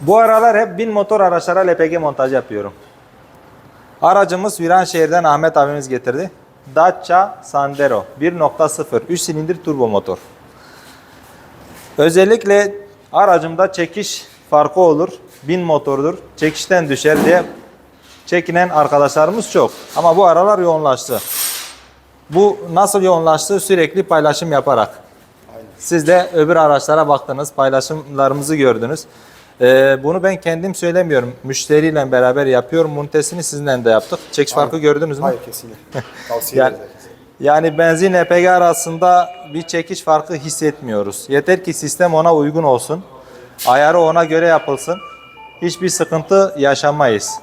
Bu aralar hep bin motor araçlara LPG montaj yapıyorum. Aracımız Viranşehir'den Ahmet abimiz getirdi. Dacia Sandero 1.0 3 silindir turbo motor. Özellikle aracımda çekiş farkı olur. Bin motordur. Çekişten düşer diye çekinen arkadaşlarımız çok. Ama bu aralar yoğunlaştı. Bu nasıl yoğunlaştı? Sürekli paylaşım yaparak. Siz de öbür araçlara baktınız, paylaşımlarımızı gördünüz. Ee, bunu ben kendim söylemiyorum. Müşteriyle beraber yapıyorum. Muntesini sizinle de yaptık. Çekiş farkı gördünüz mü? Hayır kesinlikle. Tavsiye Yani, yani benzin LPG arasında bir çekiş farkı hissetmiyoruz. Yeter ki sistem ona uygun olsun. Ayarı ona göre yapılsın. Hiçbir sıkıntı yaşamayız.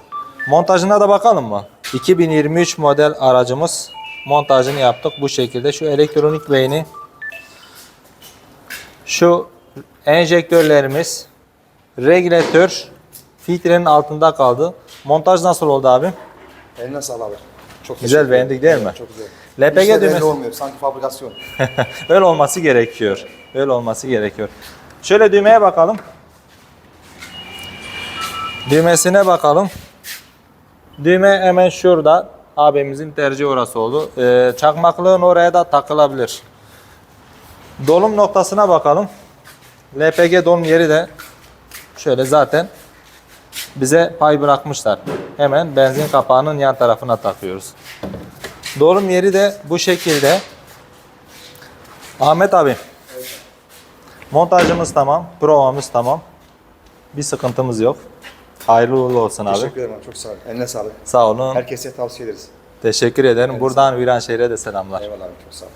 Montajına da bakalım mı? 2023 model aracımız montajını yaptık bu şekilde. Şu elektronik beyni şu enjektörlerimiz regülatör filtrenin altında kaldı. Montaj nasıl oldu abi? Eline sağlık. Çok Güzel, beğendik değil mi? Çok güzel. LPG düğmesi- olmuyor. Sanki fabrikasyon. Öyle olması gerekiyor. Öyle olması gerekiyor. Şöyle düğmeye bakalım. Düğmesine bakalım. Düğme hemen şurada. Abimizin tercihi orası oldu. Ee, çakmaklığın oraya da takılabilir. Dolum noktasına bakalım. LPG dolum yeri de şöyle zaten bize pay bırakmışlar. Hemen benzin kapağının yan tarafına takıyoruz. Dolum yeri de bu şekilde. Ahmet abi. Montajımız tamam. Provamız tamam. Bir sıkıntımız yok. Hayırlı uğurlu olsun abi. Teşekkür ederim. Çok sağ ol. Eline sağlık. Sağ olun. Herkese tavsiye ederiz. Teşekkür ederim. Buradan Viranşehir'e de selamlar. Eyvallah abi. Çok sağ ol.